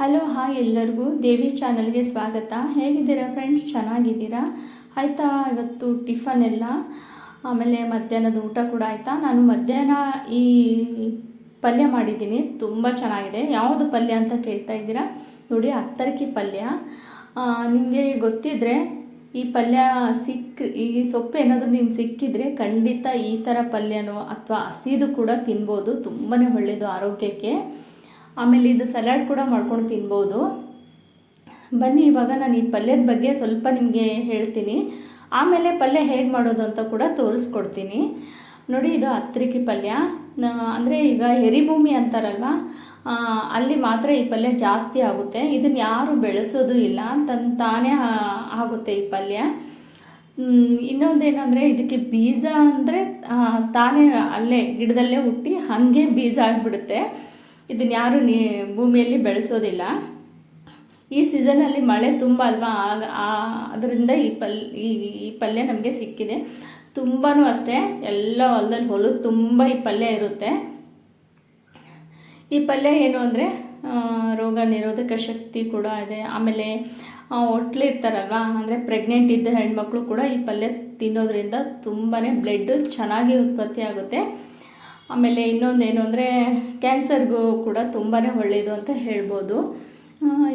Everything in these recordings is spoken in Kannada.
ಹಲೋ, ಹಾಯ್ ಎಲ್ಲರಿಗೂ. ದೇವಿ ಚಾನಲ್ಗೆ ಸ್ವಾಗತ. ಹೇಗಿದ್ದೀರಾ ಫ್ರೆಂಡ್ಸ್ ಚೆನ್ನಾಗಿದ್ದೀರಾ? ಆಯಿತಾ ಇವತ್ತು ಟಿಫನ್ ಎಲ್ಲ? ಆಮೇಲೆ ಮಧ್ಯಾಹ್ನದ ಊಟ ಕೂಡ ಆಯಿತಾ? ನಾನು ಮಧ್ಯಾಹ್ನ ಈ ಪಲ್ಯ ಮಾಡಿದ್ದೀನಿ. ತುಂಬ ಚೆನ್ನಾಗಿದೆ. ಯಾವುದು ಪಲ್ಯ ಅಂತ ಕೇಳ್ತಾ ಇದ್ದೀರಾ? ನೋಡಿ ಹತ್ತರಕಿ ಪಲ್ಯ. ನಿಮಗೆ ಗೊತ್ತಿದ್ದರೆ ಈ ಪಲ್ಯ ಸಿಕ್ಕ ಈ ಸೊಪ್ಪು ಏನಾದರೂ ನಿಮ್ಗೆ ಸಿಕ್ಕಿದ್ರೆ ಖಂಡಿತ ಈ ಥರ ಪಲ್ಯನೋ ಅಥವಾ ಹಸಿದು ಕೂಡ ತಿನ್ಬೋದು. ತುಂಬಾ ಒಳ್ಳೆಯದು ಆರೋಗ್ಯಕ್ಕೆ. ಆಮೇಲೆ ಇದು ಸಲಾಡ್ ಕೂಡ ಮಾಡ್ಕೊಂಡು ತಿನ್ಬೋದು. ಬನ್ನಿ, ಇವಾಗ ನಾನು ಈ ಪಲ್ಯದ ಬಗ್ಗೆ ಸ್ವಲ್ಪ ನಿಮಗೆ ಹೇಳ್ತೀನಿ. ಆಮೇಲೆ ಪಲ್ಯ ಹೇಗೆ ಮಾಡೋದು ಅಂತ ಕೂಡ ತೋರಿಸ್ಕೊಡ್ತೀನಿ. ನೋಡಿ, ಇದು ಹತ್ರಿಕೆ ಪಲ್ಯ. ಅಂದರೆ ಈಗ ಎರಿಭೂಮಿ ಅಂತಾರಲ್ವ? ಅಲ್ಲಿ ಮಾತ್ರ ಈ ಪಲ್ಯ ಜಾಸ್ತಿ ಆಗುತ್ತೆ. ಇದನ್ನು ಯಾರು ಬೆಳೆಸೋದು ಇಲ್ಲ ತನ್ ತಾನೇ ಆಗುತ್ತೆ ಈ ಪಲ್ಯ. ಇನ್ನೊಂದು ಏನಂದರೆ ಇದಕ್ಕೆ ಬೀಜ ಅಂದರೆ ತಾನೇ ಅಲ್ಲೇ ಗಿಡದಲ್ಲೇ ಹುಟ್ಟಿ ಹಾಗೆ ಬೀಜ ಆಗಿಬಿಡುತ್ತೆ. ಇದನ್ನು ಯಾರು ನೀ ಭೂಮಿಯಲ್ಲಿ ಬೆಳೆಸೋದಿಲ್ಲ. ಈ ಸೀಸನಲ್ಲಿ ಮಳೆ ತುಂಬ ಅಲ್ವಾ? ಆಗ ಅದರಿಂದ ಈ ಪಲ್, ಈ ಪಲ್ಯ ನಮಗೆ ಸಿಕ್ಕಿದೆ. ತುಂಬಾ ಅಷ್ಟೇ, ಎಲ್ಲ ಹೊಲದಲ್ಲಿ ಹೊಲದ ತುಂಬ ಈ ಪಲ್ಯ ಇರುತ್ತೆ. ಈ ಪಲ್ಯ ಏನು ಅಂದರೆ ರೋಗ ನಿರೋಧಕ ಶಕ್ತಿ ಕೂಡ ಇದೆ. ಆಮೇಲೆ ಹೊಟ್ಲಿರ್ತಾರಲ್ವ ಅಂದರೆ ಪ್ರೆಗ್ನೆಂಟ್ ಇದ್ದ ಹೆಣ್ಮಕ್ಳು ಕೂಡ ಈ ಪಲ್ಯ ತಿನ್ನೋದ್ರಿಂದ ತುಂಬಾ ಬ್ಲಡ್ ಚೆನ್ನಾಗಿ ಉತ್ಪತ್ತಿ ಆಗುತ್ತೆ. ಆಮೇಲೆ ಇನ್ನೊಂದು ಏನು ಅಂದರೆ ಕ್ಯಾನ್ಸರ್ಗೂ ಕೂಡ ತುಂಬಾ ಒಳ್ಳೆಯದು ಅಂತ ಹೇಳ್ಬೋದು.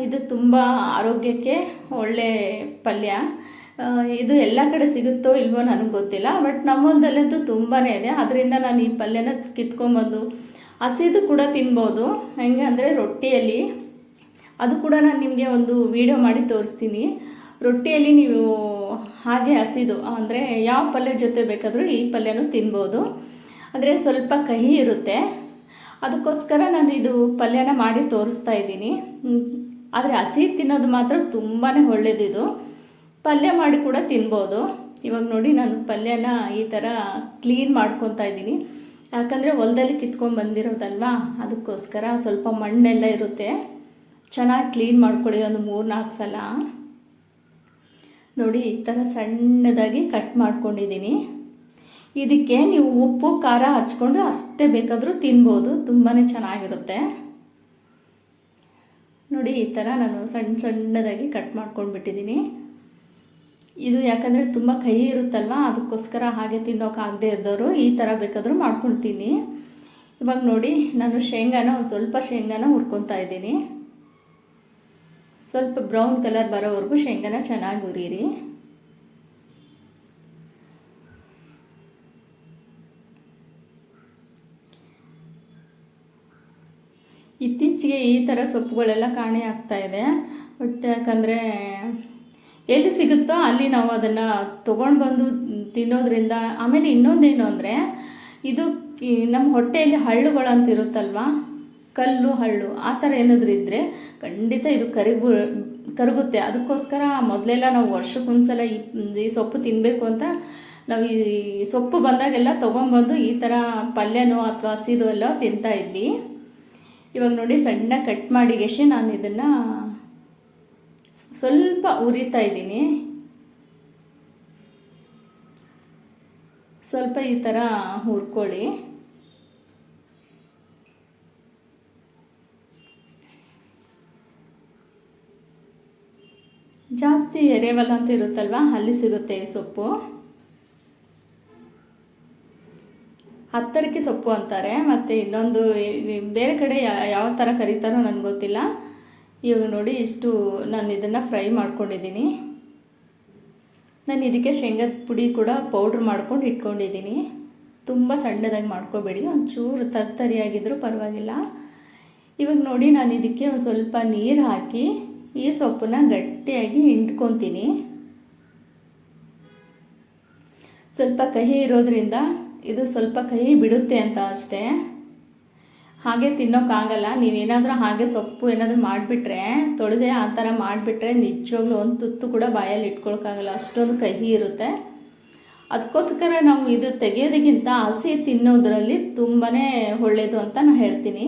ಇದು ತುಂಬ ಆರೋಗ್ಯಕ್ಕೆ ಒಳ್ಳೆ ಪಲ್ಯ. ಇದು ಎಲ್ಲ ಕಡೆ ಸಿಗುತ್ತೋ ಇಲ್ವೋ ನನಗೆ ಗೊತ್ತಿಲ್ಲ, ಬಟ್ ನಮ್ಮೊಂದಲ್ಲಂತೂ ತುಂಬಾ ಇದೆ. ಅದರಿಂದ ನಾನು ಈ ಪಲ್ಯನ ಕಿತ್ಕೊಂಬಂದು ಹಸಿದು ಕೂಡ ತಿನ್ಬೋದು. ಹೆಂಗೆ ಅಂದರೆ ರೊಟ್ಟಿಯಲ್ಲಿ. ಅದು ಕೂಡ ನಾನು ನಿಮಗೆ ಒಂದು ವಿಡಿಯೋ ಮಾಡಿ ತೋರಿಸ್ತೀನಿ. ರೊಟ್ಟಿಯಲ್ಲಿ ನೀವು ಹಾಗೆ ಹಸಿದು, ಅಂದರೆ ಯಾವ ಪಲ್ಯ ಜೊತೆ ಬೇಕಾದರೂ ಈ ಪಲ್ಯನೂ ತಿನ್ಬೋದು. ಅಂದರೆ ಸ್ವಲ್ಪ ಕಹಿ ಇರುತ್ತೆ. ಅದಕ್ಕೋಸ್ಕರ ನಾನು ಇದು ಪಲ್ಯನ ಮಾಡಿ ತೋರಿಸ್ತಾ ಇದ್ದೀನಿ. ಆದರೆ ಹಸಿ ತಿನ್ನೋದು ಮಾತ್ರ ತುಂಬಾ ಒಳ್ಳೆಯದು ಇದು. ಪಲ್ಯ ಮಾಡಿ ಕೂಡ ತಿನ್ಬೋದು. ಇವಾಗ ನೋಡಿ ನಾನು ಪಲ್ಯನ ಈ ಥರ ಕ್ಲೀನ್ ಮಾಡ್ಕೊತಾ ಇದ್ದೀನಿ. ಯಾಕಂದರೆ ಹೊಲದಲ್ಲಿ ಕಿತ್ಕೊಂಡು ಬಂದಿರೋದಲ್ವಾ? ಅದಕ್ಕೋಸ್ಕರ ಸ್ವಲ್ಪ ಮಣ್ಣೆಲ್ಲ ಇರುತ್ತೆ. ಚೆನ್ನಾಗಿ ಕ್ಲೀನ್ ಮಾಡ್ಕೊಳ್ಳಿ ಒಂದು ಮೂರು ನಾಲ್ಕು ಸಲ. ನೋಡಿ, ಈ ಥರ ಸಣ್ಣದಾಗಿ ಕಟ್ ಮಾಡ್ಕೊಂಡಿದ್ದೀನಿ. ಇದಕ್ಕೆ ನೀವು ಉಪ್ಪು, ಖಾರ ಹಚ್ಕೊಂಡು ಅಷ್ಟೇ ಬೇಕಾದರೂ ತಿನ್ಬೋದು. ತುಂಬಾ ಚೆನ್ನಾಗಿರುತ್ತೆ. ನೋಡಿ, ಈ ಥರ ನಾನು ಸಣ್ಣ ಸಣ್ಣದಾಗಿ ಕಟ್ ಮಾಡ್ಕೊಂಡ್ಬಿಟ್ಟಿದ್ದೀನಿ. ಇದು ಯಾಕಂದರೆ ತುಂಬ ಕಹಿ ಇರುತ್ತಲ್ವ, ಅದಕ್ಕೋಸ್ಕರ ಹಾಗೆ ತಿನ್ನೋಕ್ಕಾಗದೇ ಇದ್ದವರು ಈ ಥರ ಬೇಕಾದರೂ ಮಾಡ್ಕೊಳ್ತೀನಿ. ಇವಾಗ ನೋಡಿ, ನಾನು ಶೇಂಗಾನ ಒಂದು ಸ್ವಲ್ಪ ಶೇಂಗಾನ ಹುರ್ಕೊತಾ ಇದ್ದೀನಿ. ಸ್ವಲ್ಪ ಬ್ರೌನ್ ಕಲರ್ ಬರೋವರೆಗೂ ಶೇಂಗಾನ ಚೆನ್ನಾಗಿ ಹುರಿರಿ ಇತ್ತೀಚೆಗೆ ಈ ಥರ ಸೊಪ್ಪುಗಳೆಲ್ಲ ಕಾಣೆ ಆಗ್ತಾ ಇದೆ. ಬಟ್ ಯಾಕಂದರೆ ಎಲ್ಲಿ ಸಿಗುತ್ತೋ ಅಲ್ಲಿ ನಾವು ಅದನ್ನು ತೊಗೊಂಡು ಬಂದು ತಿನ್ನೋದ್ರಿಂದ ಆಮೇಲೆ ಇನ್ನೊಂದೇನು ಅಂದರೆ ಇದು ನಮ್ಮ ಹೊಟ್ಟೆಯಲ್ಲಿ ಹಳ್ಳುಗಳು ಅಂತ ಇರುತ್ತಲ್ವ? ಕಲ್ಲು, ಹಳ್ಳು ಆ ಥರ ಏನಾದರೂ ಇದ್ದರೆ ಖಂಡಿತ ಇದು ಕರಿಗು ಕರಗುತ್ತೆ. ಅದಕ್ಕೋಸ್ಕರ ಮೊದಲೆಲ್ಲ ನಾವು ವರ್ಷಕ್ಕೊಂದ್ಸಲ ಈ ಸೊಪ್ಪು ತಿನ್ನಬೇಕು ಅಂತ ನಾವು ಈ ಸೊಪ್ಪು ಬಂದಾಗೆಲ್ಲ ತೊಗೊಂಬಂದು ಈ ಥರ ಪಲ್ಯನೋ ಅಥವಾ ಹಸಿದು ಎಲ್ಲ ತಿಂತಾ ಇದ್ವಿ. ಇವಾಗ ನೋಡಿ ಸಣ್ಣ ಕಟ್ ಮಾಡಿಗೆಶೆ ನಾನು ಇದನ್ನು ಸ್ವಲ್ಪ ಉರಿತಾ ಇದ್ದೀನಿ. ಸ್ವಲ್ಪ ಈ ಥರ ಹುರ್ಕೊಳ್ಳಿ. ಜಾಸ್ತಿ ಎರೆವಲ್ಲ ಅಂತ ಇರುತ್ತಲ್ವ, ಅಲ್ಲಿ ಸಿಗುತ್ತೆ ಈ ಸೊಪ್ಪು. ಹತ್ತರಕ್ಕೆ ಸೊಪ್ಪು ಅಂತಾರೆ. ಮತ್ತು ಇನ್ನೊಂದು ಬೇರೆ ಕಡೆ ಯಾವ ಥರ ಕರೀತಾರೋ ನನಗೆ ಗೊತ್ತಿಲ್ಲ. ಇವಾಗ ನೋಡಿ ಇಷ್ಟು ನಾನು ಇದನ್ನು ಫ್ರೈ ಮಾಡ್ಕೊಂಡಿದ್ದೀನಿ. ನಾನು ಇದಕ್ಕೆ ಶೇಂಗದ ಪುಡಿ ಕೂಡ ಪೌಡ್ರ್ ಮಾಡ್ಕೊಂಡು ಇಟ್ಕೊಂಡಿದ್ದೀನಿ. ತುಂಬ ಸಣ್ಣದಾಗಿ ಮಾಡ್ಕೋಬೇಡಿ. ಒಂಚೂರು ತರ್ತರಿಯಾಗಿದ್ದರೂ ಪರವಾಗಿಲ್ಲ. ಇವಾಗ ನೋಡಿ ನಾನು ಇದಕ್ಕೆ ಒಂದು ಸ್ವಲ್ಪ ನೀರು ಹಾಕಿ, ಈ ಸೊಪ್ಪನ್ನ ಗಟ್ಟಿಯಾಗಿ ಹಿಂಡ್ಕೊತೀನಿ. ಸ್ವಲ್ಪ ಕಹಿ ಇರೋದ್ರಿಂದ ಇದು ಸ್ವಲ್ಪ ಕಹಿ ಬಿಡುತ್ತೆ ಅಂತ ಅಷ್ಟೇ. ಹಾಗೆ ತಿನ್ನೋಕ್ಕಾಗಲ್ಲ ನೀವೇನಾದರೂ ಹಾಗೆ ಸೊಪ್ಪು ಏನಾದರೂ ಮಾಡಿಬಿಟ್ರೆ, ತೊಳೆದೇ ಆ ಥರ ಮಾಡಿಬಿಟ್ರೆ ನಿಜವಾಗ್ಲೂ ಒಂದು ತುತ್ತು ಕೂಡ ಬಾಯಲ್ಲಿ ಇಟ್ಕೊಳಕ್ಕಾಗಲ್ಲ. ಅಷ್ಟೊಂದು ಕಹಿ ಇರುತ್ತೆ. ಅದಕ್ಕೋಸ್ಕರ ನಾವು ಇದು ತೆಗೆಯೋದಕ್ಕಿಂತ ಹಸಿ ತಿನ್ನೋದರಲ್ಲಿ ತುಂಬಾ ಒಳ್ಳೆಯದು ಅಂತ ನಾನು ಹೇಳ್ತೀನಿ.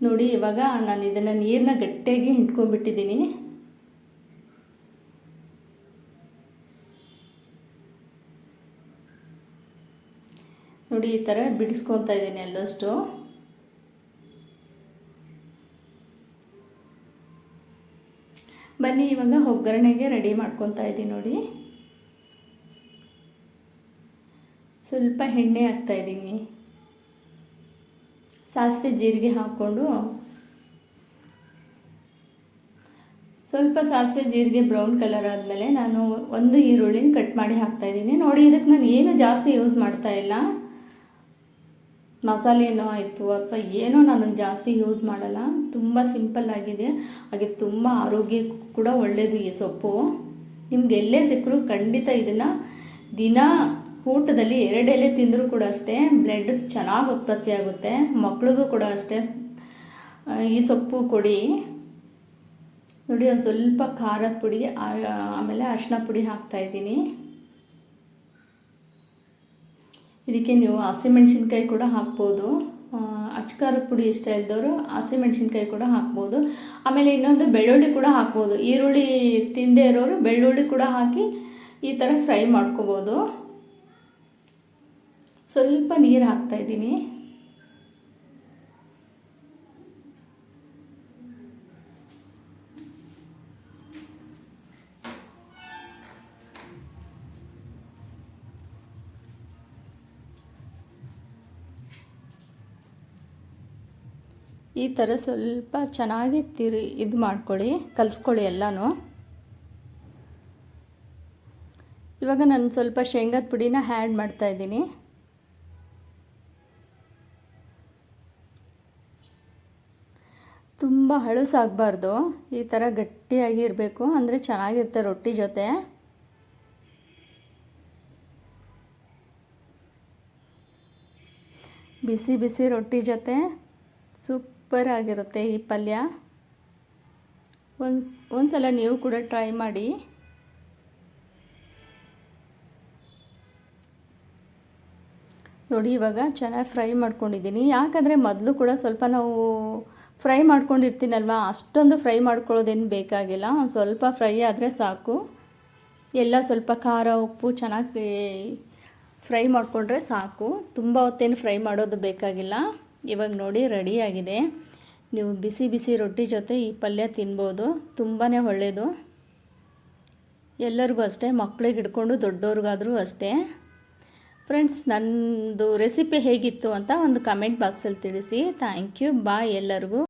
ನೋಡಿ, ಇವಾಗ ನಾನು ಇದನ್ನು ನೀರನ್ನ ಗಟ್ಟಿಯಾಗಿ ಹಿಂಡ್ಕೊಂಡ್ಬಿಟ್ಟಿದ್ದೀನಿ. ನೋಡಿ ಈ ಥರ ಬಿಡಿಸ್ಕೊತಾ ಇದ್ದೀನಿ ಎಲ್ಲಷ್ಟು. ಬನ್ನಿ, ಇವಾಗ ಒಗ್ಗರಣೆಗೆ ರೆಡಿ ಮಾಡ್ಕೊತಾ ಇದ್ದೀನಿ ನೋಡಿ. ಸ್ವಲ್ಪ ಎಣ್ಣೆ ಹಾಕ್ತಾ ಇದ್ದೀನಿ. ಸಾಸಿವೆ ಜೀರಿಗೆ ಹಾಕ್ಕೊಂಡು. ಸ್ವಲ್ಪ ಸಾಸಿವೆ ಜೀರಿಗೆ ಬ್ರೌನ್ ಕಲರ್ ಆದಮೇಲೆ ನಾನು ಒಂದು ಈರುಳ್ಳಿನ ಕಟ್ ಮಾಡಿ ಹಾಕ್ತಾ ಹಾಕ್ತಾಯಿದ್ದೀನಿ ನೋಡಿ, ಇದಕ್ಕೆ ನಾನು ಏನು ಜಾಸ್ತಿ ಯೂಸ್ ಮಾಡ್ತಾ ಇಲ್ಲ. ಮಸಾಲೆನೋ ಆಯಿತು ಅಥವಾ ಏನೋ ನಾನು ಜಾಸ್ತಿ ಯೂಸ್ ಮಾಡಲ್ಲ. ತುಂಬ ಸಿಂಪಲ್ ಆಗಿದೆ. ಹಾಗೆ ತುಂಬ ಆರೋಗ್ಯಕ್ಕೂ ಕೂಡ ಒಳ್ಳೆಯದು ಈ ಸೊಪ್ಪು. ನಿಮ್ಗೆ ಎಲ್ಲೇ ಸಿಕ್ಕರೂ ಖಂಡಿತ ಇದನ್ನು ದಿನ ಊಟದಲ್ಲಿ ಎರಡೆಲೆ ತಿಂದರೂ ಕೂಡ ಅಷ್ಟೇ ಬ್ಲಡ್ ಚೆನ್ನಾಗಿ ಉತ್ಪತ್ತಿ ಆಗುತ್ತೆ. ಮಕ್ಳಿಗೂ ಕೂಡ ಅಷ್ಟೇ. ಈ ಸೊಪ್ಪು ಕೊಡಿ. ನೋಡಿ ಒಂದು ಸ್ವಲ್ಪ ಖಾರದ ಪುಡಿ ಆಮೇಲೆ ಅರಿಶಿನ ಪುಡಿ ಹಾಕ್ತಾಯಿದ್ದೀನಿ ಇದಕ್ಕೆ ನೀವು ಹಸಿಮೆಣ್ಸಿನ್ಕಾಯಿ ಕೂಡ ಹಾಕ್ಬೋದು. ಅಚ್ಕಾರದ ಪುಡಿ ಇಷ್ಟ ಇದ್ದವರು ಹಸಿಮೆಣ್ಸಿನ್ಕಾಯಿ ಕೂಡ ಹಾಕ್ಬೋದು. ಆಮೇಲೆ ಇನ್ನೊಂದು ಬೆಳ್ಳುಳ್ಳಿ ಕೂಡ ಹಾಕ್ಬೋದು. ಈರುಳ್ಳಿ ತಿಂದೇ ಇರೋರು ಬೆಳ್ಳುಳ್ಳಿ ಕೂಡ ಹಾಕಿ ಈ ಥರ ಫ್ರೈ ಮಾಡ್ಕೋಬೋದು. ಸ್ವಲ್ಪ ನೀರು ಹಾಕ್ತಾಯಿದ್ದೀನಿ ಈ ಥರ ಸ್ವಲ್ಪ ಚೆನ್ನಾಗಿ ತಿರಿ, ಇದು ಮಾಡ್ಕೊಳ್ಳಿ, ಕಲಿಸ್ಕೊಳ್ಳಿ ಎಲ್ಲನೂ. ಇವಾಗ ನಾನು ಸ್ವಲ್ಪ ಶೇಂಗಾದ ಪುಡಿನ ಹ್ಯಾಡ್ ಮಾಡ್ತಾಯಿದ್ದೀನಿ ತುಂಬ ಹಳಸಾಗಬಾರ್ದು, ಈ ಥರ ಗಟ್ಟಿಯಾಗಿ ಇರಬೇಕು, ಅಂದರೆ ಚೆನ್ನಾಗಿರುತ್ತೆ ರೊಟ್ಟಿ ಜೊತೆ. ಬಿಸಿ ಬಿಸಿ ರೊಟ್ಟಿ ಜೊತೆ. ಸೂಪರ್ ಆಗಿರುತ್ತೆ ಈ ಪಲ್ಯ. ಒಂದು ಒಂದು ಸಲ ನೀವು ಕೂಡ ಟ್ರೈ ಮಾಡಿ. ನೋಡಿ ಇವಾಗ ಚೆನ್ನಾಗಿ ಫ್ರೈ ಮಾಡ್ಕೊಂಡಿದ್ದೀನಿ. ಯಾಕಂದರೆ ಮೊದಲು ಕೂಡ ಸ್ವಲ್ಪ ನಾವು ಫ್ರೈ ಮಾಡ್ಕೊಂಡಿರ್ತೀನಲ್ವ? ಅಷ್ಟೊಂದು ಫ್ರೈ ಮಾಡ್ಕೊಳ್ಳೋದೇನು ಬೇಕಾಗಿಲ್ಲ. ಒಂದು ಸ್ವಲ್ಪ ಫ್ರೈ ಆದರೆ ಸಾಕು. ಎಲ್ಲ ಸ್ವಲ್ಪ ಖಾರ, ಉಪ್ಪು ಚೆನ್ನಾಗಿ ಫ್ರೈ ಮಾಡಿಕೊಂಡ್ರೆ ಸಾಕು. ತುಂಬ ಹೊತ್ತೇನು ಫ್ರೈ ಮಾಡೋದು ಬೇಕಾಗಿಲ್ಲ. ಇವಾಗ ನೋಡಿ ರೆಡಿಯಾಗಿದೆ ನೀವು ಬಿಸಿ ಬಿಸಿ ರೊಟ್ಟಿ ಜೊತೆ ಈ ಪಲ್ಯ ತಿನ್ಬೋದು. ತುಂಬಾ ಒಳ್ಳೆಯದು ಎಲ್ಲರಿಗೂ ಅಷ್ಟೇ ಮಕ್ಕಳಿಗೆ ಹಿಡ್ಕೊಂಡು ದೊಡ್ಡವ್ರಿಗಾದರೂ ಅಷ್ಟೇ. ಫ್ರೆಂಡ್ಸ್ ನನ್ನದು ರೆಸಿಪಿ ಹೇಗಿತ್ತು ಅಂತ ಒಂದು ಕಮೆಂಟ್ ಬಾಕ್ಸಲ್ಲಿ ತಿಳಿಸಿ. ಥ್ಯಾಂಕ್ ಯು ಬಾಯ್ ಎಲ್ಲರಿಗೂ.